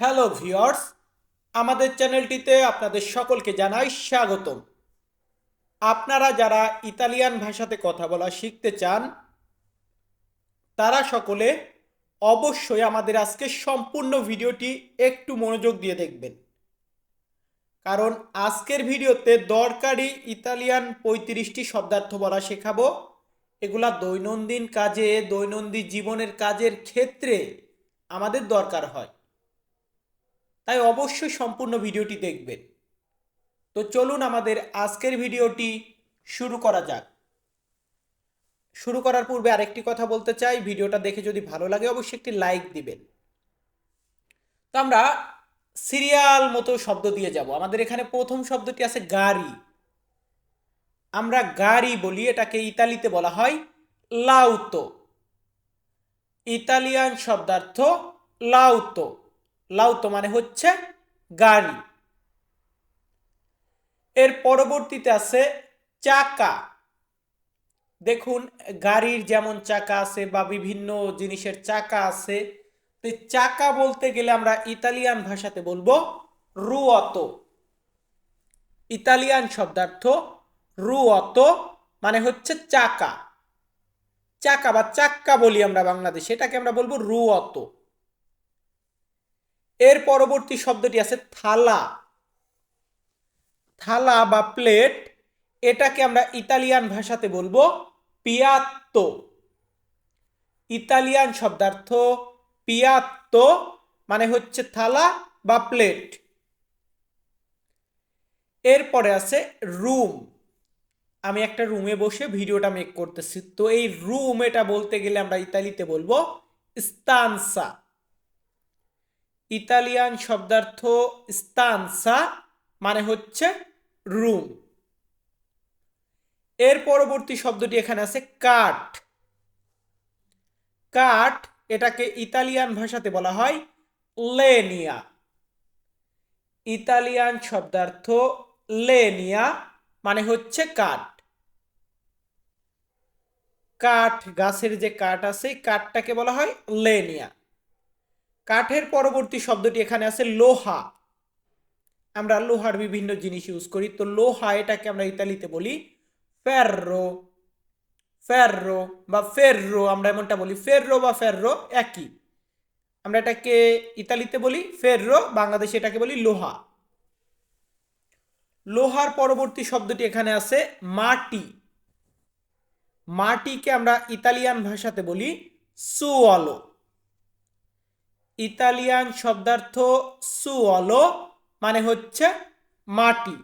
Hello viewers আমাদের চ্যানেলটিতে আপনাদের সকলকে জানাই স্বাগতম। আপনারা যারা ইতালিয়ান ভাষাতে কথা বলা শিখতে চান, তারা সকলে অবশ্যই আমাদের আজকে সম্পূর্ণ ভিডিওটি একটু মনোযোগ দিয়ে দেখবেন। কারণ আজকের ভিডিওতে দরকারি ইতালিয়ান পঁয়ত্রিশটি শব্দার্থ বলা শেখাবো। এগুলা দৈনন্দিন কাজে, দৈনন্দিন জীবনের কাজের ক্ষেত্রে আমাদের দরকার হয়। তাই অবশ্যই সম্পূর্ণ ভিডিওটি দেখবেন। তো চলুন আমাদের আজকের ভিডিওটি শুরু করা যাক। শুরু করার পূর্বে আরেকটি কথা বলতে চাই। ভিডিওটা দেখে যদি ভালো লাগে অবশ্যই একটি লাইক দিবেন। তো আমরা সিরিয়াল মতো শব্দ দিয়ে যাব। আমাদের এখানে প্রথম শব্দটি আছে গাড়ি। আমরা গাড়ি বলি, এটাকে ইতালিতে বলা হয় লাউতো। ইতালিয়ান শব্দার্থ লাউতো। লাউতো মানে হচ্ছে গাড়ি। এর পরবর্তীতে আছে চাকা। দেখুন, গাড়ির যেমন চাকা আছে বা বিভিন্ন জিনিসের চাকা আছে চাকা বলতে গেলে আমরা ইতালিয়ান ভাষাতে বলব রুয়তো ইতালিয়ান শব্দার্থ রুয়তো মানে হচ্ছে চাকা। চাকা বা চাক্কা বলি আমরা বাংলাদেশে, এটাকে আমরা বলব রুয়তো এর পরবর্তী শব্দটি আছে থালা। থালা বা প্লেট, এটাকে আমরা ইতালিয়ান ভাষাতে বলব পিয়াত্তো। ইতালিয়ান শব্দার্থ পিয়াত্তো মানে হচ্ছে থালা বা প্লেট। এরপরে আছে রুম। আমি একটা রুমে বসে ভিডিওটা মেক করতেছি। তো এই রুম এটা বলতে গেলে আমরা ইতালিতে বলব স্তানসা। ইতালিয়ান শব্দার্থ স্তানসা মানে হচ্ছে রুম এর পরবর্তী শব্দটি এখানে আছে কাঠ কাঠ এটাকে ইতালিয়ান ভাষাতে বলা হয় লেনিয়া ইতালিয়ান শব্দার্থ লেনিয়া মানে হচ্ছে কাঠ কাঠ গাছের যে কাঠ আছে কাঠটাকে বলা হয় লেনিয়া কাঠের পরবর্তী শব্দটি এখানে আছে লোহা। আমরা লোহার বিভিন্ন জিনিস ইউজ করি। তো লোহা এটাকে আমরা ইতালিতে বলি ফেররো ফেররো বা ফেররো আমরা এমনটা বলি ফেররো বা ফেররো একই। আমরা এটাকে ইতালিতে বলি ফেররো বাংলাদেশে এটাকে বলি লোহা। লোহার পরবর্তী শব্দটি এখানে আছে মাটি। মাটিকে আমরা ইতালিয়ান ভাষাতে বলি সুঅলো ইতালিয়ান শব্দার্থ সুঅলো মানে হচ্ছে মাটি।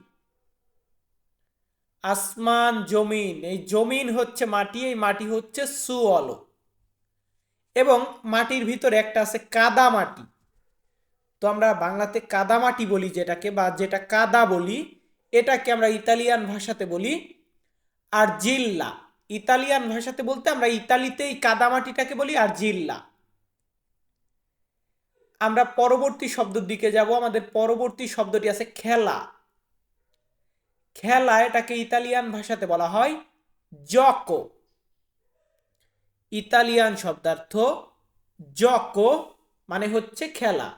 আসমান, জমিন, এই জমিন হচ্ছে মাটি, এই মাটি হচ্ছে সুঅলো এবং মাটির ভিতরে একটা আছে কাদা মাটি। তো আমরা বাংলাতে কাদা মাটি বলি যেটাকে, বা যেটা কাদা বলি, এটাকে আমরা ইতালিয়ান ভাষাতে বলি আর জিল্লা ইতালিয়ান ভাষাতে বলতে আমরা ইতালিতে এই কাদামাটিটাকে বলি আর জিল্লা আমরা পরবর্তী শব্দের দিকে যাব, আমাদের পরবর্তী শব্দটি আছে খেলা। খেলা এটাকে ইতালিয়ান ভাষাতে বলা হয় জকো ইতালিয়ান শব্দার্থ জকো মানে হচ্ছে খেলা।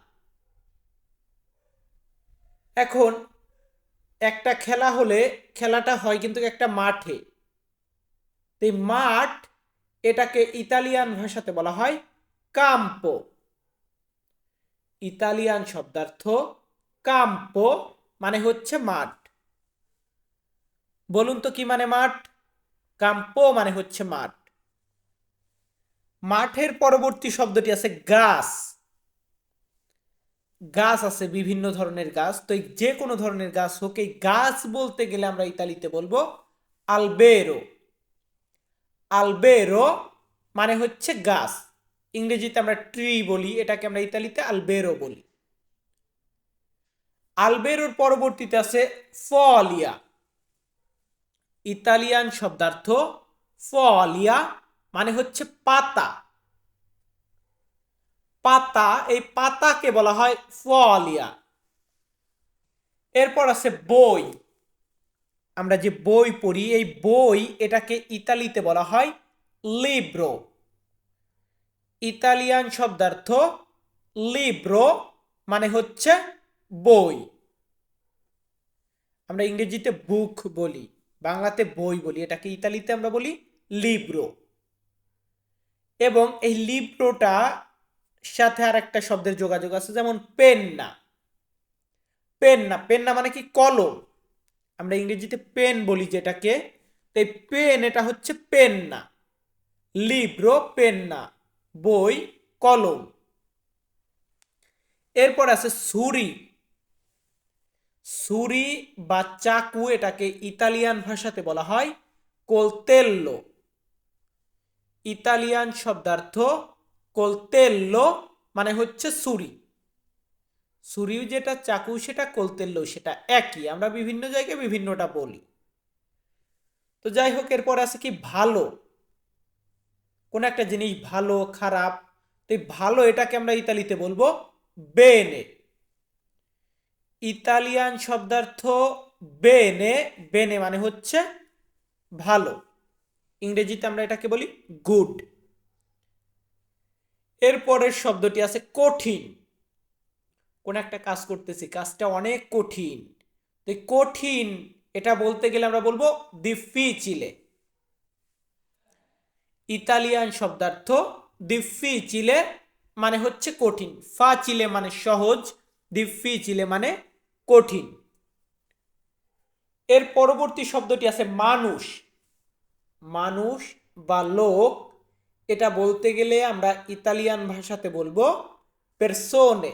এখন একটা খেলা হলে খেলাটা হয় কিন্তু একটা মাঠে। এই মাঠ এটাকে ইতালিয়ান ভাষাতে বলা হয় কাম্পো। ইতালিয়ান শব্দার্থ কাম্পো মানে হচ্ছে মাঠ। বলুন তো কি মানে মাঠ? কাম্পো মানে হচ্ছে মাঠ। মাঠের পরবর্তী শব্দটি আছে গাছ। গাছ আছে বিভিন্ন ধরনের গাছ, তো এই যে কোনো ধরনের গাছ হোক, এই গাছ বলতে গেলে আমরা ইতালিতে বলব আলবেরো আলবেরো মানে হচ্ছে গাছ। ইংরেজিতে আমরা ট্রি বলি, এটাকে আমরা ইতালিতে আলবেরো বলি। আলবেরোর পরবর্তীতে আছে ফলিয়া ইতালিয়ান শব্দার্থ ফলিয়া মানে হচ্ছে পাতা। পাতা, এই পাতাকে বলা হয় ফলিয়া এরপর আছে বই। আমরা যে বই পড়ি, এই বই এটাকে ইতালিতে বলা হয় লিব্রো ইতালিয়ান শব্দার্থ লিব্রো মানে হচ্ছে বই। আমরা ইংরেজিতে বুক বলি, বাংলাতে বই বলি, এটাকে ইতালিতে আমরা বলি লিব্রো এবং এই লিব্রোটা সাথে আর একটা শব্দের যোগাযোগ আছে, যেমন পেন্না পেন্না পেন্না মানে কি? কলম। আমরা ইংরেজিতে পেন বলি যেটাকে, তাই পেন এটা হচ্ছে পেন্না লিব্রো পেন্না বই, কলম। এরপর আছে ছুরি। ছুরি বা চাকু এটাকে ইতালিয়ান ভাষাতে বলা হয় কোলতেল্লো। ইতালিয়ান শব্দার্থ কোলতেল্লো মানে হচ্ছে ছুরি। ছুরিও যেটা চাকু সেটা কোলতেল্লো সেটা একই। আমরা বিভিন্ন জায়গায় বিভিন্নটা বলি। তো যাই হোক, এরপর আছে কি ভালো। কোন একটা জিনিস ভালো, খারাপ, তো ভালো এটাকে আমরা ইতালিতে বলব বেনে ইতালিয়ান শব্দার্থ বেনে বেনে মানে হচ্ছে ভালো। ইংরেজিতে আমরা এটাকে বলি গুড এরপরের শব্দটি আছে কঠিন। কোন একটা কাজ করতেছি, কাজটা অনেক কঠিন। তো কঠিন, এটা বলতে গেলে আমরা বলব দিফিচিলে ইতালিয়ান শব্দার্থ দিফি চিলে মানে হচ্ছে কঠিন। ফা চিলে মানে সহজ দিফি চিলে মানে কঠিন। এর পরবর্তী শব্দটি আছে মানুষ। মানুষ বা লোক, এটা বলতে গেলে আমরা ইতালিয়ান ভাষাতে বলব পেরসোনে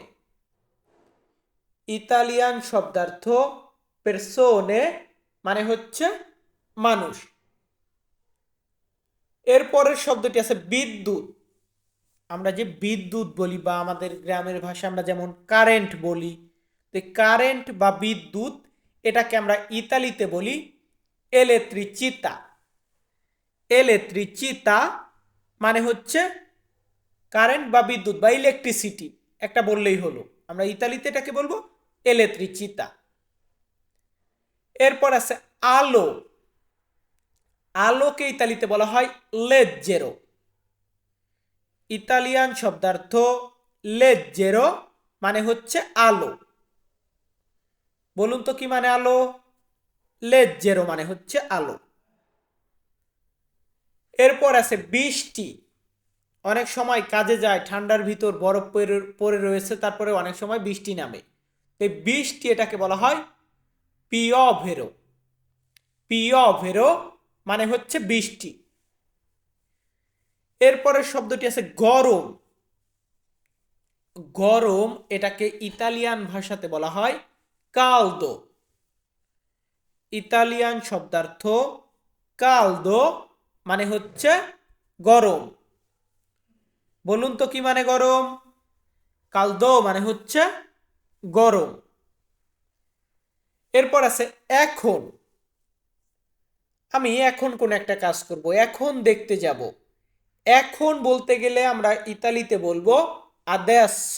ইতালিয়ান শব্দার্থ পেরসোনে মানে হচ্ছে মানুষ। এরপরের শব্দটি আছে বিদ্যুৎ। আমরা যে বিদ্যুৎ বলি বা আমাদের গ্রামের ভাষা আমরা যেমন কারেন্ট বলি, তো কারেন্ট বা বিদ্যুৎ এটাকে আমরা ইতালিতে বলি এলেত্রিচিতা এলেত্রিচিতা মানে হচ্ছে কারেন্ট বা বিদ্যুৎ বা ইলেকট্রিসিটি একটা বললেই হলো। আমরা ইতালিতে এটাকে বলব এলেত্রিচিতা এরপর আছে আলো। আলোকে ইতালিতে বলা হয় লেজ্জেরো। ইতালিয়ান শব্দার্থ লেজ্জেরো মানে হচ্ছে আলো। বলুন তো কি মানে আলো? লেজ্জেরো মানে হচ্ছে আলো। এরপর আছে বৃষ্টি। অনেক সময় কাজে যায়, ঠান্ডার ভিতর বরফ পড়ে রয়েছে, তারপরে অনেক সময় বৃষ্টি নামে। এই বৃষ্টি এটাকে বলা হয় পিয়ভেরো পিয়ভেরো মানে হচ্ছে বৃষ্টি। এরপরের শব্দটি আছে গরম। গরম এটাকে ইতালিয়ান ভাষাতে বলা হয় কালদো। ইতালিয়ান শব্দার্থ কালদো মানে হচ্ছে গরম। বলুন তো কি মানে গরম? কালদো মানে হচ্ছে গরম। এরপর আছে এখন। আমি এখন কোন একটা কাজ করব, এখন দেখতে যাব। এখন বলতে গেলে আমরা ইতালিতে বলব আদেস্য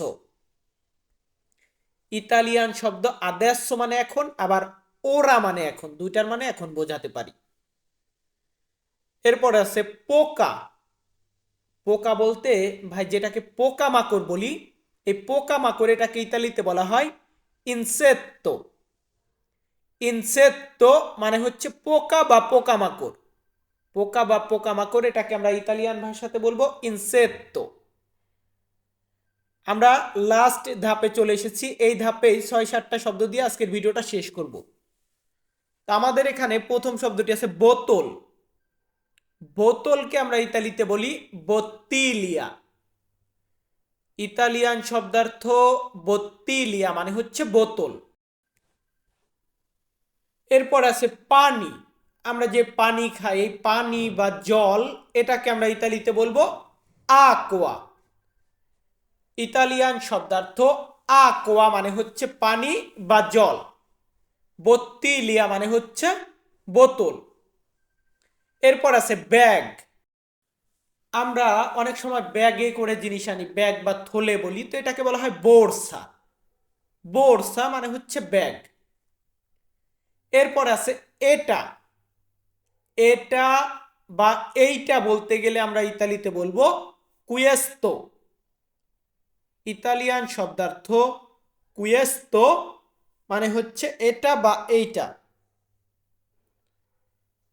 ইতালিয়ান শব্দ আদেস্য মানে এখন, আবার ওরা মানে এখন, দুইটার মানে এখন বোঝাতে পারি। এরপর আছে পোকা। পোকা বলতে, ভাই যেটাকে পোকা মাকড় বলি, এই পোকা মাকড় এটাকে ইতালিতে বলা হয় ইনসেত্তো ইনসেত্তো মানে হচ্ছে পোকা বা পোকামাকড়। পোকা বা পোকামাকড় এটাকে আমরা ইতালিয়ান ভাষাতে বলব ইনসেত্তো। আমরা লাস্ট ধাপে চলে এসেছি, এই ধাপেই ছয় সাতটা শব্দ দিয়ে আজকের ভিডিওটা শেষ করব। তা আমাদের এখানে প্রথম শব্দটি আছে বোতল। বোতলকে আমরা ইতালিতে বলি বত্তিলিয়া। ইতালিয়ান শব্দার্থ বত্তিলিয়া মানে হচ্ছে বোতল। এরপর আছে পানি। আমরা যে পানি খাই, এই পানি বা জল, এটাকে আমরা ইতালিতে বলব আকোয়া ইতালিয়ান শব্দার্থ আকোয়া মানে হচ্ছে পানি বা জল। বত্তিলিয়া মানে হচ্ছে বোতল। এরপর আছে ব্যাগ। আমরা অনেক সময় ব্যাগে করে জিনিস আনি, ব্যাগ বা থলে বলি, তো এটাকে বলা হয় বোরসা। বোরসা মানে হচ্ছে ব্যাগ। এরপর আছে এটা। এটা বা এইটা বলতে গেলে আমরা ইতালিতে বলব কুয়েস্তো। ইতালিয়ান শব্দার্থ কুয়েস্তো মানে হচ্ছে এটা বা এইটা।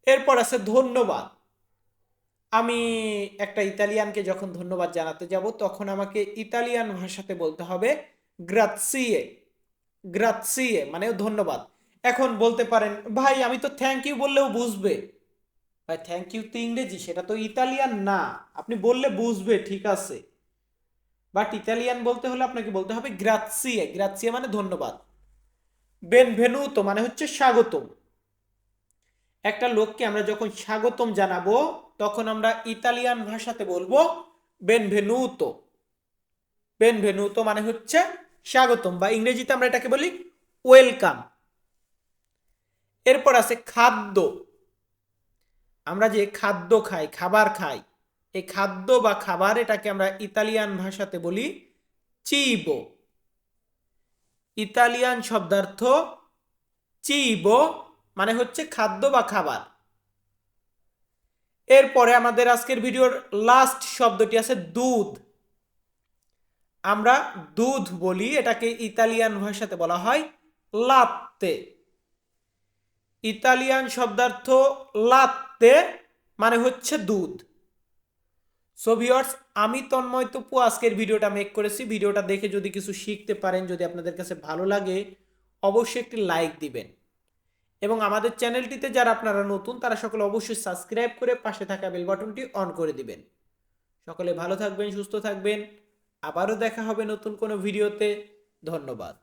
এরপর আছে ধন্যবাদ। আমি একটা ইতালিয়ানকে যখন ধন্যবাদ জানাতে যাব, তখন আমাকে ইতালিয়ান ভাষাতে বলতে হবে গ্রাৎসিয়ে। গ্রাৎসিয়ে মানে ধন্যবাদ। এখন বলতে পারেন, ভাই, আমি তো থ্যাংক ইউ বললেও বুঝবে। ভাই থ্যাংক ইউ তো ইংরেজি, সেটা তো ইতালিয়ান না। আপনি বললে বুঝবে, ঠিক আছে। বাট ইতালিয়ান বলতে হলে আপনাকে বলতে হবে গ্রাৎসিয়ে গ্রাৎসিয়ে মানে ধন্যবাদ। বেন বেনভেনুতো মানে হচ্ছে স্বাগতম। একটা লোককে আমরা যখন স্বাগতম জানাব, তখন আমরা ইতালিয়ান ভাষাতে বলব বেনভেনুতো বেনভেনুতো মানে হচ্ছে স্বাগতম। বা ইংরেজিতে আমরা এটাকে বলি ওয়েলকাম এরপর আছে খাদ্য। আমরা যে খাদ্য খাই, খাবার খাই, এই খাদ্য বা খাবার এটাকে আমরা ইতালিয়ান ভাষাতে বলি চিবো। ইতালিয়ান শব্দার্থ চিবো মানে হচ্ছে খাদ্য বা খাবার। এরপরে আমাদের আজকের ভিডিওর লাস্ট শব্দটি আছে দুধ। আমরা দুধ বলি, এটাকে ইতালিয়ান ভাষাতে বলা হয় লাত্তে। ইতালিয়ান শব্দার্থ লাত্তে মানে হচ্ছে দুধ। সো ভিওর্স আমি তন্ময় তপু, আজকের ভিডিওটা মেক করেছি। ভিডিওটা দেখে যদি কিছু শিখতে পারেন, যদি আপনাদের কাছে ভালো লাগে, অবশ্যই একটি লাইক দিবেন। এবং আমাদের চ্যানেলটিতে যারা আপনারা নতুন, তারা সকলে অবশ্যই সাবস্ক্রাইব করে পাশে থাকা বেল বাটনটি অন করে দিবেন। সকলে ভালো থাকবেন, সুস্থ থাকবেন। আবারও দেখা হবে নতুন কোনো ভিডিওতে ধন্যবাদ।